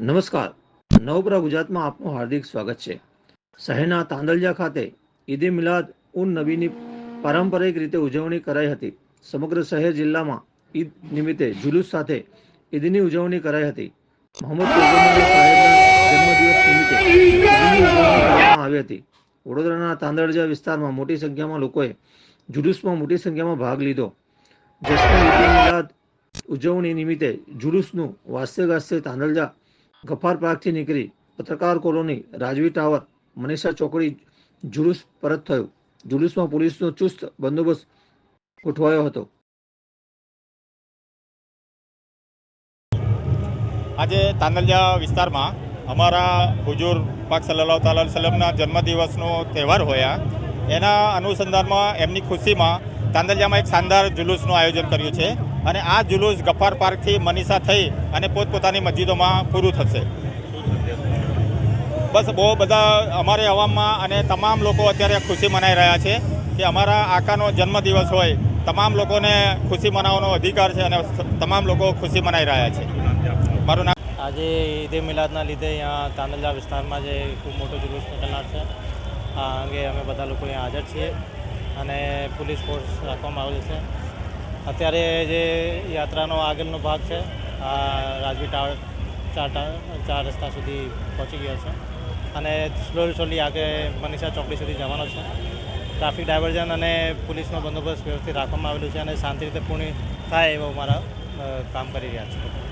નમસ્કાર. નવપરા ગુજરાતમાં આપનું હાર્દિક સ્વાગત છે. શહેરના તાંદલજા ખાતે ઈદે મિલાદ ઉન નબીની પારંપરિક રીતે ઉજવણી કરાઈ હતી. સમગ્ર શહેર જિલ્લામાં ઈદ નિમિત્તે જુલુસ સાથે ઈદની ઉજવણી કરાઈ હતી. મોહમ્મદ કરવામાં આવી હતી. વડોદરાના તાંદળજા વિસ્તારમાં મોટી સંખ્યામાં લોકોએ જુલુસમાં મોટી સંખ્યામાં ભાગ લીધો. જશ્ન ઈદે મિલાદ ઉજવણી નિમિત્તે જુલુસનું વાસ્ય ગાસ્ય તાંદલજા ગફાર પાર્કથી નીકળી પત્રકાર કોલોની રાજવી ટાવર મનીષા ચોકડી જુલુસ પરત થયું. જુલુસમાં પોલીસનો ચુસ્ત બંદોબસ્ત ગોઠવાયો હતો. આજે તાંદલજા વિસ્તારમાં અમારા હુજુર પાક સલ્લાહ તાલ સલમના જન્મદિવસનો તહેવાર હોયા. એના અનુસંધાનમાં એમની ખુશીમાં તાંદલજામાં એક શાનદાર જુલુસનું આયોજન કર્યું છે. અને આ જુલુસ ગફ્ફાર પાર્કથી મનીષા થઈ અને પોતપોતાની મસ્જિદોમાં પૂરું થશે. બસ બહુ બધા અમારે અવામમાં અને તમામ લોકો અત્યારે ખુશી મનાઈ રહ્યા છે કે અમારા આકાનો જન્મદિવસ હોય, તમામ લોકોને ખુશી મનાવવાનો અધિકાર છે અને તમામ લોકો ખુશી મનાઈ રહ્યા છે. મારું નામ આજે ઈદે મિલાદના લીધે અહીંયા તાંદલજા વિસ્તારમાં જે ખૂબ મોટો જુલુસ નીકળનાર છે, આ અંગે અમે બધા લોકો અહીંયા હાજર છીએ અને પોલીસ ફોર્સ રાખવામાં આવેલ છે. અત્યારે જે યાત્રાનો આગળનો ભાગ છે, આ રાજવી ટાવર ચાર ચાર રસ્તા સુધી પહોંચી ગયો છે. અને સ્લોલી સ્લોલી આગળ મનીષા ચોકડી સુધી જવાનો છે. ટ્રાફિક ડાયવર્ઝન અને પોલીસનો બંદોબસ્ત વ્યવસ્થિત રાખવામાં આવેલું છે અને શાંતિ રીતે પૂર્ણ થાય એવો અમારા કામ કરી રહ્યા છે.